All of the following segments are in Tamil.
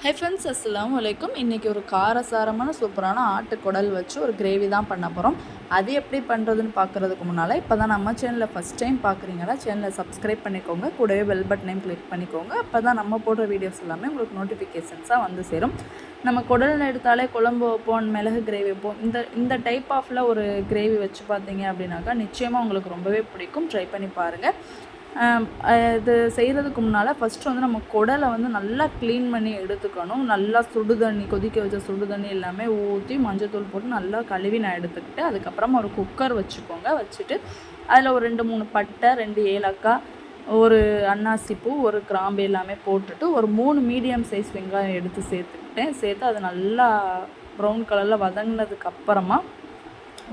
ஹை ஃப்ரெண்ட்ஸ் அஸ்லாம் வலைக்கும் இன்றைக்கி ஒரு காரசாரமான சூப்பரான ஆட்டுக்குடல் வச்சு ஒரு கிரேவி தான் பண்ண போகிறோம் அது எப்படி பண்ணுறதுன்னு பார்க்குறதுக்கு முன்னால் இப்போ தான் நம்ம சேனலில் ஃபஸ்ட் டைம் பார்க்குறீங்கன்னா சேனலை சப்ஸ்கிரைப் பண்ணிக்கோங்க. கூடவே பெல் பட்டனையும் கிளிக் பண்ணிக்கோங்க. அப்போ தான் நம்ம போடுற வீடியோஸ் எல்லாமே உங்களுக்கு நோட்டிஃபிகேஷன்ஸாக வந்து சேரும். நம்ம குடல் எடுத்தாலே குழம்பு வைப்போம் மிளகு கிரேவி வைப்போம். இந்த இந்த டைப் ஆஃபில் ஒரு கிரேவி வச்சு பார்த்தீங்க அப்படின்னாக்கா நிச்சயமாக உங்களுக்கு ரொம்பவே பிடிக்கும். ட்ரை பண்ணி பாருங்கள் இது செய்கிறதுக்கு முன்னால் ஃபஸ்ட்டு வந்து நம்ம குடலை வந்து நல்லா க்ளீன் பண்ணி எடுத்துக்கணும். நல்லா சுடு தண்ணி கொதிக்க வச்ச சுடு தண்ணி எல்லாமே ஊற்றி மஞ்சத்தூள் போட்டு நல்லா கழுவி நான் எடுத்துக்கிட்டு அதுக்கப்புறமா ஒரு குக்கர் வச்சுக்கோங்க. வச்சுட்டு அதில் ஒரு ரெண்டு மூணு பட்டை ரெண்டு ஏலக்காய் ஒரு அன்னாசிப்பூ ஒரு கிராம்பு எல்லாமே போட்டுட்டு ஒரு மூணு மீடியம் சைஸ் வெங்காயம் எடுத்து சேர்த்துக்கிட்டேன். சேர்த்து அது நல்லா ப்ரௌன் கலரில் வதங்கினதுக்கப்புறமா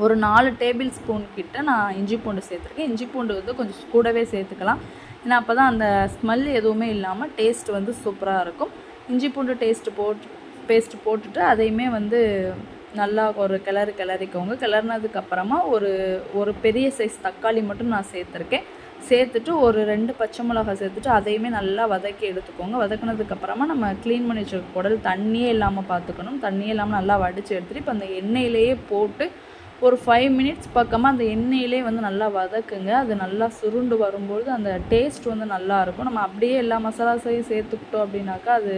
ஒரு நாலு டேபிள் ஸ்பூன் கிட்ட நான் இஞ்சி பூண்டு சேர்த்துருக்கேன். இஞ்சி பூண்டு வந்து கொஞ்சம் கூடவே சேர்த்துக்கலாம். ஏன்னா அப்போ தான் அந்த ஸ்மெல் எதுவுமே இல்லாமல் டேஸ்ட் வந்து சூப்பராக இருக்கும். இஞ்சி பூண்டு டேஸ்ட்டு போட்டு பேஸ்ட் போட்டுட்டு அதையுமே வந்து நல்லா ஒரு கிளறு கிளறிக்கோங்க. கிளறினதுக்கப்புறமா ஒரு ஒரு பெரிய சைஸ் தக்காளி மட்டும் நான் சேர்த்துருக்கேன். சேர்த்துட்டு ஒரு ரெண்டு பச்சை மிளகாய் சேர்த்துட்டு அதையுமே நல்லா வதக்கி எடுத்துக்கோங்க. வதக்கினதுக்கப்புறமா நம்ம க்ளீன் பண்ணி வச்சுருக்க குடல் தண்ணியே இல்லாமல் பார்த்துக்கணும் தண்ணியே இல்லாமல் நல்லா வடித்து எடுத்துகிட்டு இப்போ அந்த எண்ணெயிலேயே போட்டு ஒரு ஃபைவ் மினிட்ஸ் பக்கமாக அந்த எண்ணெயிலே வந்து நல்லா வதக்குங்க. அது நல்லா சுருண்டு வரும்பொழுது அந்த டேஸ்ட் வந்து நல்லாயிருக்கும் நம்ம அப்படியே எல்லா மசாலாஸையும் சேர்த்துக்கிட்டோம் அப்படின்னாக்கா அது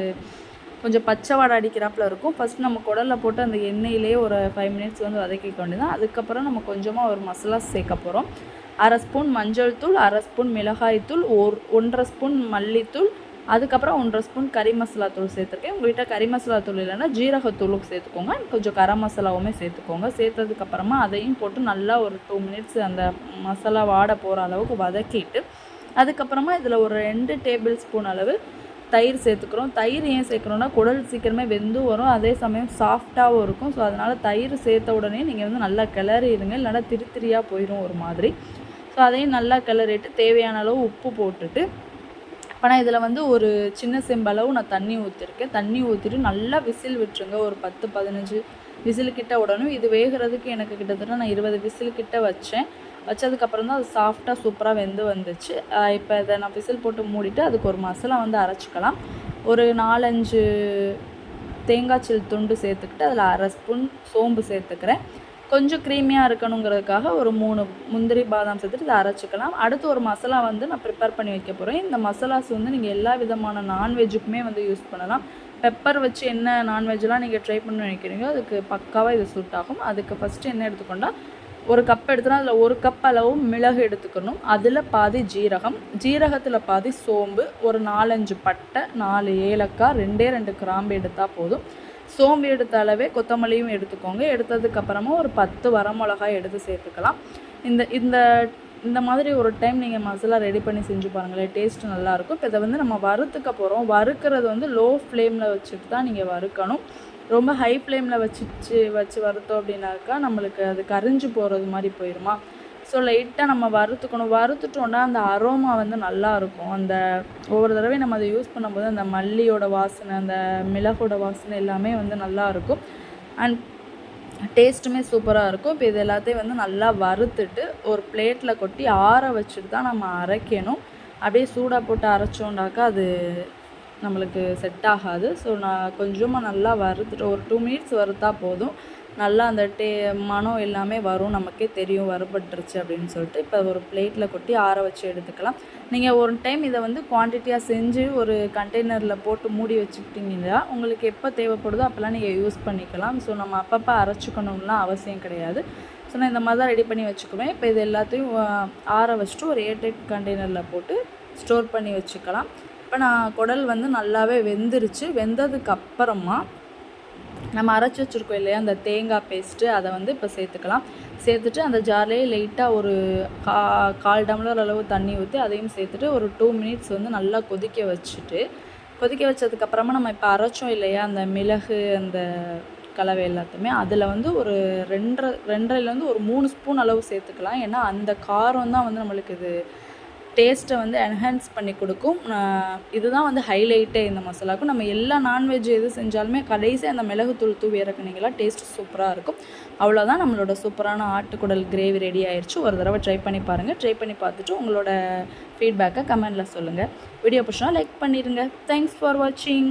கொஞ்சம் பச்சை வாடை அடிக்கிறாப்புல இருக்கும். ஃபஸ்ட் நம்ம குடலில் போட்டு அந்த எண்ணெயிலே ஒரு ஃபைவ் மினிட்ஸ் வந்து வதக்கிக்க வேண்டியதான் அதுக்கப்புறம் நம்ம கொஞ்சமாக ஒரு மசாலா சேர்க்க போகிறோம் அரை ஸ்பூன் மஞ்சள் தூள் அரை ஸ்பூன் மிளகாய் தூள் ஒரு ஒன்றரை ஸ்பூன் மல்லித்தூள் அதுக்கப்புறம் ஒன்றரை ஸ்பூன் கறி மசாலா தூள் சேர்த்துருக்கேன். உங்கள்கிட்ட கறி மசாலா தூள் இல்லைன்னா ஜீரகத்தூளும் சேர்த்துக்கோங்க. கொஞ்சம் கரம் மசாலாவுமே சேர்த்துக்கோங்க. சேர்த்ததுக்கப்புறமா அதையும் போட்டு நல்லா ஒரு டூ மினிட்ஸ் அந்த மசாலா வாட போகிற அளவுக்கு வதக்கிட்டு அதுக்கப்புறமா இதில் ஒரு ரெண்டு டேபிள் ஸ்பூன் அளவு தயிர் சேர்த்துக்கிறோம். தயிர் ஏன் சேர்க்குறோன்னா குடல் சீக்கிரமே வெந்து வரும். அதே சமயம் சாஃப்டாகவும் இருக்கும். ஸோ அதனால் தயிர் சேர்த்த உடனே நீங்கள் வந்து நல்லா கிளறிடுங்க. இல்லைனா திரி திரியாக போயிடும் ஒரு மாதிரி. ஸோ அதையும் நல்லா கிளறிட்டு தேவையான அளவு உப்பு போட்டுட்டு ஆனால் இதில் வந்து ஒரு சின்ன செம்பளவு நான் தண்ணி ஊற்றிருக்கேன் தண்ணி ஊற்றிட்டு நல்லா விசில் விட்டுருங்க. ஒரு பத்து பதினஞ்சு விசில் கிட்ட உடனும் இது வேகிறதுக்கு எனக்கு கிட்டத்தட்ட நான் இருபது விசில் கிட்ட வச்சேன். வச்சதுக்கப்புறம் தான் அது சாஃப்டாக சூப்பராக வெந்து வந்துச்சு. இப்போ இதை நான் விசில் போட்டு மூடிட்டு அதுக்கு ஒரு மசாலா வந்து அரைச்சிக்கலாம். ஒரு நாலஞ்சு தேங்காய் சில் துண்டு சேர்த்துக்கிட்டு அதில் அரை ஸ்பூன் சோம்பு சேர்த்துக்கிறேன். கொஞ்சம் க்ரீமியாக இருக்கணுங்கிறதுக்காக ஒரு மூணு முந்திரி பாதாம் சேர்த்துட்டு இதை அரைச்சிக்கலாம். அடுத்து ஒரு மசாலா வந்து நான் ப்ரிப்பேர் பண்ணி வைக்க போகிறேன் இந்த மசாலாஸ் வந்து நீங்கள் எல்லா விதமான நான்வெஜ்ஜுக்குமே வந்து யூஸ் பண்ணலாம். பெப்பர் வச்சு என்ன நான்வெஜ்லாம் நீங்கள் ட்ரை பண்ண நினைக்கிறீங்களோ அதுக்கு பக்காவாக இது சூட் ஆகும். அதுக்கு ஃபஸ்ட்டு என்ன எடுத்துக்கொண்டால் ஒரு கப் எடுத்துனா அதில் ஒரு கப் அளவு மிளகு எடுத்துக்கணும். அதில் பாதி ஜீரகம். ஜீரகத்தில் பாதி சோம்பு. ஒரு நாலஞ்சு பட்டை நாலு ஏலக்காய் ரெண்டே ரெண்டு கிராம்பு எடுத்தால் போதும். சோம்பு எடுத்த அளவே கொத்தமல்லியும் எடுத்துக்கோங்க. எடுத்ததுக்கப்புறமா ஒரு பத்து வரமிளகாய் எடுத்து சேர்த்துக்கலாம். இந்த இந்த இந்த மாதிரி ஒரு டைம் நீங்கள் மசாலா ரெடி பண்ணி செஞ்சு பாருங்களேன். டேஸ்ட்டு நல்லாயிருக்கும் இப்போ இதை வந்து நம்ம வறுத்துக்க போகிறோம் வறுக்கிறது வந்து லோ ஃப்ளேமில் வச்சுட்டு தான் நீங்கள் வறுக்கணும். ரொம்ப ஹை ஃப்ளேமில் வச்சுச்சு வச்சு வறுத்தோம் அப்படின்னாக்கா நம்மளுக்கு அது கரிஞ்சு போகிறது மாதிரி போயிடுமா ஸோ லைட்டாக நம்ம வறுத்துக்கணும். வறுத்துட்டோன்னா அந்த அரோமா வந்து நல்லாயிருக்கும் அந்த ஒவ்வொரு தடவையும் நம்ம அதை யூஸ் பண்ணும்போது அந்த மல்லியோட வாசனை அந்த மிளகோட வாசனை எல்லாமே வந்து நல்லாயிருக்கும் அண்ட் டேஸ்ட்டுமே சூப்பராக இருக்கும். இப்போ இது எல்லாத்தையும் வந்து நல்லா வறுத்துட்டு ஒரு பிளேட்டில் கொட்டி ஆற வச்சுட்டு தான் நம்ம அரைக்கணும். அப்படியே சூடாக போட்டு அரைச்சோண்டாக்கா அது நம்மளுக்கு செட் ஆகாது. ஸோ நான் கொஞ்சமாக நல்லா வறுத்துட்டு ஒரு டூ மினிட்ஸ் வறுத்தா போதும். நல்லா அந்த டே மனம் எல்லாமே வரும் நமக்கே தெரியும் வரப்பட்டுருச்சு அப்படின்னு சொல்லிட்டு இப்போ ஒரு பிளேட்டில் கொட்டி ஆற வச்சு எடுத்துக்கலாம். நீங்கள் ஒரு டைம் இதை வந்து குவான்டிட்டியாக செஞ்சு ஒரு கண்டெய்னரில் போட்டு மூடி வச்சுக்கிட்டிங்கன்னா உங்களுக்கு எப்போ தேவைப்படுதோ அப்போல்லாம் நீங்கள் யூஸ் பண்ணிக்கலாம். ஸோ நம்ம அப்பப்போ அரைச்சிக்கணும்லாம் அவசியம் கிடையாது. ஸோ நான் இந்த மாதிரி தான் ரெடி பண்ணி வச்சுக்குவேன். இப்போ இது எல்லாத்தையும் ஆற வச்சுட்டு ஒரு ஏர்டைட் கண்டெய்னரில் போட்டு ஸ்டோர் பண்ணி வச்சுக்கலாம். இப்போ நான் குடல் வந்து நல்லாவே வெந்துருச்சு. வெந்ததுக்கு அப்புறமா நம்ம அரைச்சி வச்சுருக்கோம் இல்லையா? அந்த தேங்காய் பேஸ்ட்டு அதை வந்து இப்போ சேர்த்துக்கலாம். சேர்த்துட்டு அந்த ஜார்லேயே லைட்டாக ஒரு கா கால் டம்ளர் அளவு தண்ணி ஊற்றி அதையும் சேர்த்துட்டு ஒரு டூ மினிட்ஸ் வந்து நல்லா கொதிக்க வச்சுட்டு கொதிக்க வச்சதுக்கப்புறமா நம்ம இப்போ அரைச்சோம் இல்லையா? அந்த மிளகு அந்த கலவை எல்லாத்தையுமே அதில் வந்து ஒரு ரெண்டரை ரெண்டரைலேருந்து ஒரு மூணு ஸ்பூன் அளவு சேர்த்துக்கலாம். ஏன்னா அந்த காரம் தான் வந்து நம்மளுக்கு இது டேஸ்ட்டை வந்து என்ஹான்ஸ் பண்ணி கொடுக்கும். இதுதான் வந்து ஹைலைட்டே இந்த மசாலாவுக்கும் நம்ம எல்லா நான்வெஜ் எது செஞ்சாலுமே கடைசி அந்த மிளகுத்தூள் தூவி இறக்குனீங்களா டேஸ்ட் சூப்பராக இருக்கும். அவ்வளோதான் நம்மளோட சூப்பரான ஆட்டுக்குடல் கிரேவி ரெடி ஆயிடுச்சு ஒரு தடவை ட்ரை பண்ணி பாருங்கள் ட்ரை பண்ணி பார்த்துட்டு உங்களோட ஃபீட்பேக்கை கமெண்டில் சொல்லுங்கள் வீடியோ பிடிச்சா லைக் பண்ணிடுங்க தேங்க்ஸ் ஃபார் வாட்சிங்